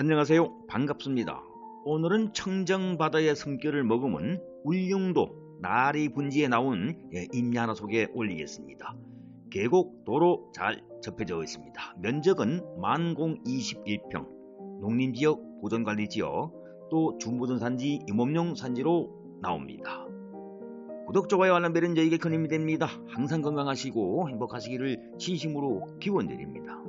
안녕하세요. 반갑습니다. 오늘은 청정바다의 숨결을 머금은 울릉도 나리 분지에 나온 예, 임야 하나 소개 올리겠습니다. 계곡 도로 잘 접혀져 있습니다. 면적은 만공 21평, 농림지역 보존관리지역, 또 중부전산지 임업용 산지로 나옵니다. 구독, 좋아요, 알람 벨은 저에게 큰 힘이 됩니다. 항상 건강하시고 행복하시기를 진심으로 기원드립니다.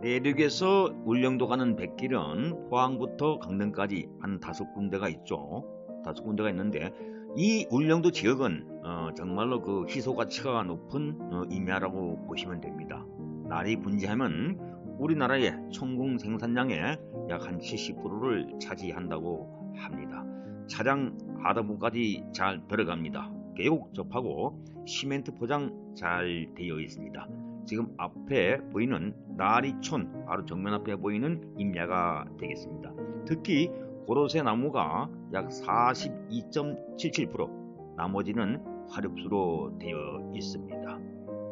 내륙에서 울릉도 가는 백길은 포항부터 강릉까지 한 다섯 군데가 있죠. 다섯 군데가 있는데 이 울릉도 지역은 어, 정말로 그 희소 가치가 높은 어, 임야라고 보시면 됩니다. 날이 분지하면 우리나라의 총궁 생산량의 약 한 70%를 차지한다고 합니다. 차량 하단부까지 잘 들어갑니다. 계곡 접하고 시멘트 포장 잘 되어 있습니다. 지금 앞에 보이는 나리촌 바로 정면 앞에 보이는 임야가 되겠습니다. 특히 고로쇠 나무가 약 42.77% 나머지는 화력수로 되어 있습니다.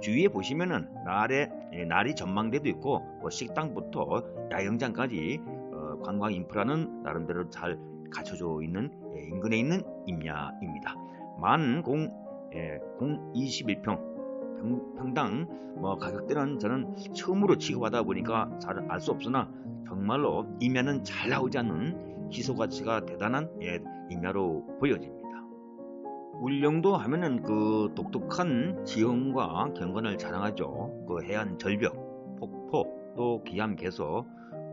주위에 보시면은 날에 날이 전망대도 있고 뭐 식당부터 야영장까지 어, 관광 인프라는 나름대로 잘 갖춰져 있는 예, 인근에 있는 임야입니다. 만공 예, 공 21평 평, 평당 뭐 가격대는 저는 처음으로 취급하다 보니까 잘 알 수 없으나 정말로 임야는 잘 나오지 않는 희소 가치가 대단한 예, 임야로 보여집니다. 울릉도 하면은 그 독특한 지형과 경관을 자랑하죠. 그 해안 절벽, 폭포, 또 기암 개서,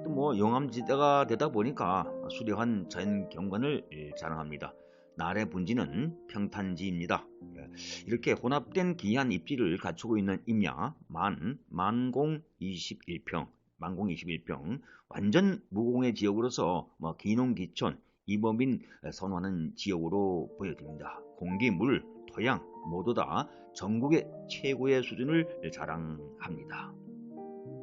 또뭐 영암지대가 되다 보니까 수려한 자연 경관을 예, 자랑합니다. 날의 분지는 평탄지입니다. 예, 이렇게 혼합된 기한 입지를 갖추고 있는 임야 만, 만공 21평, 만공 21평, 완전 무공의 지역으로서 뭐 기농기촌, 이범인 선호하는 지역으로 보여집니다. 공기, 물, 토양 모두 다 전국의 최고의 수준을 자랑합니다.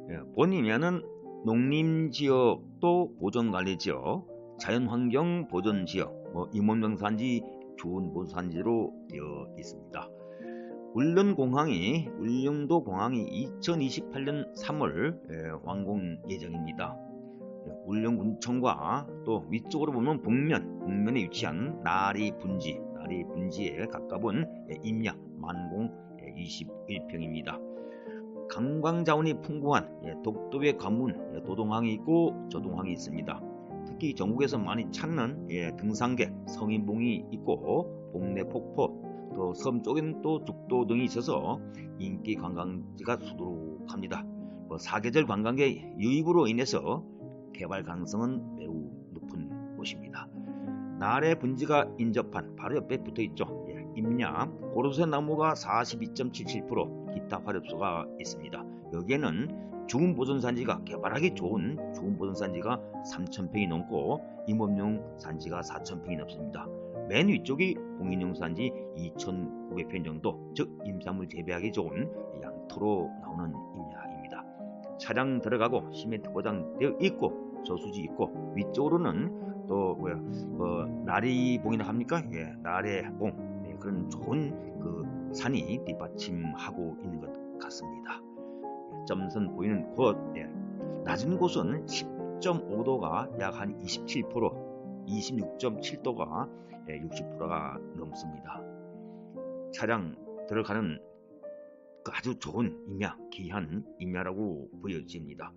예, 본 임야는 농림지역 또 보존관리지역, 자연환경 보존지역, 뭐 임원명산지, 좋은 보산지로 되어 있습니다. 울릉공항이 울릉도 공항이 2028년 3월 완공 예정입니다. 울릉군청과 또 위쪽으로 보면 북면, 북면에 위치한 나리 분지, 나리 분지에 가까운 임야 만공 21평입니다. 관광자원이 풍부한 독도의 관문 도동항이 있고 저동항이 있습니다. 특히 전국에서 많이 찾는 등산객 성인봉이 있고 봉내 폭포 또 섬 쪽에는 또 죽도 등이 있어서 인기 관광지가 수두룩합니다. 뭐 사계절 관광객 유입으로 인해서 개발 가능성은 매우 높은 곳입니다. 날의 분지가 인접한 바로 옆에 붙어 있죠. 예, 임야 고로쇠 나무가 42.77% 기타 화력소가 있습니다. 여기에는 중보존산지가 개발하기 좋은 중보존산지가 3,000평이 넘고 임업용 산지가 4,000평이 넘습니다. 맨 위쪽이 공인용 산지 2,900평 정도, 즉 임산물 재배하기 좋은 양토로 나오는 임야입니다. 차량 들어가고 시멘트 포장되어 있고 저수지 있고 위쪽으로는 또 뭐야 뭐 나리봉이나 합니까? 예, 나래봉 예, 그런 좋은 그 산이 뒷받침하고 있는 것 같습니다. 점선 보이는 곳 예, 낮은 곳은 10.5도가 약 한 27%, 26.7도가 60%가 넘습니다. 차량 들어가는 그 아주 좋은 임야, 귀한 임야라고 보여집니다.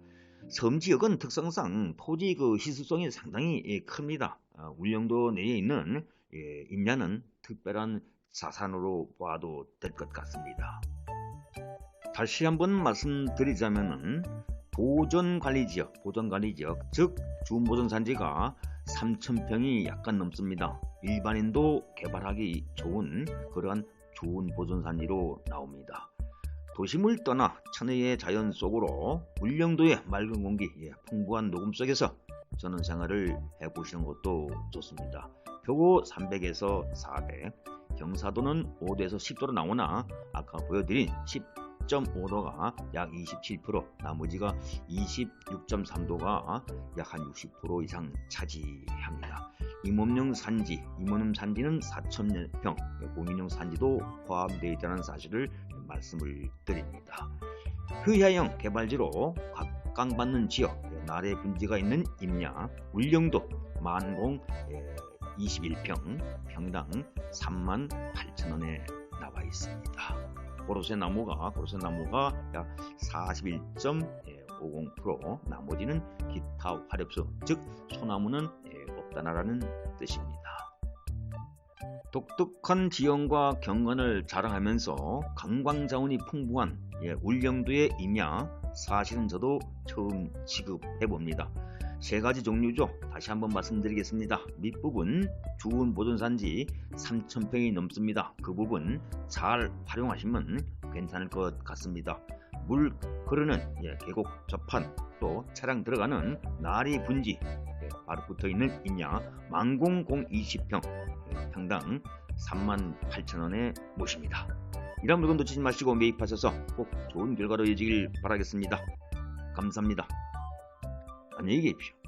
섬 지역은 특성상 토지 그 희수성이 상당히 큽니다. 아, 울릉도 내에 있는 예, 임야는 특별한 자산으로 봐도 될 것 같습니다. 다시 한번 말씀드리자면은 보존관리지역, 보존관리지역, 즉 주보존산지가 3,000평이 약간 넘습니다. 일반인도 개발하기 좋은 그러한 좋은 보존산지로 나옵니다. 도심을 떠나 천혜의 자연 속으로 울릉도의 맑은 공기, 예, 풍부한 녹음 속에서 저는 생활을 해보시는 것도 좋습니다. 표고 300에서 400, 경사도는 5도에서 10도로 나오나 아까 보여드린 10.5도가 약 27%, 나머지가 26.3도가 약 한 60% 이상 차지합니다. 임업용 산지, 임원음 산지는 4,000평, 공인용 산지도 포함되어 있다는 사실을 말씀을 드립니다. 휘하형 개발지로 각광받는 지역 예, 나래 분지가 있는 임야 울령도 만공 예, 21평 평당 3만 8천 원에 나와 있습니다. 고로쇠 나무가 고로쇠 나무가 약 41.50% 나머지는 기타 화렵수 즉 소나무는 예, 없다라는 뜻입니다. 독특한 지형과 경관을 자랑하면서 관광 자원이 풍부한 예, 울령도의 임야 사실은 저도 처음 지급해 봅니다. 세 가지 종류죠. 다시 한번 말씀드리겠습니다. 밑부분 주운 보존산지 3,000평이 넘습니다. 그 부분 잘 활용하시면 괜찮을 것 같습니다. 물 흐르는 예, 계곡 접한 또 차량 들어가는 나리 분지 예, 바로 붙어 있는 임야 만공공 20평 예, 평당 38,000원에 모십니다. 이런 물건 놓치지 마시고 매입하셔서 꼭 좋은 결과로 이어지길 바라겠습니다. 감사합니다. 안녕히 계십시오.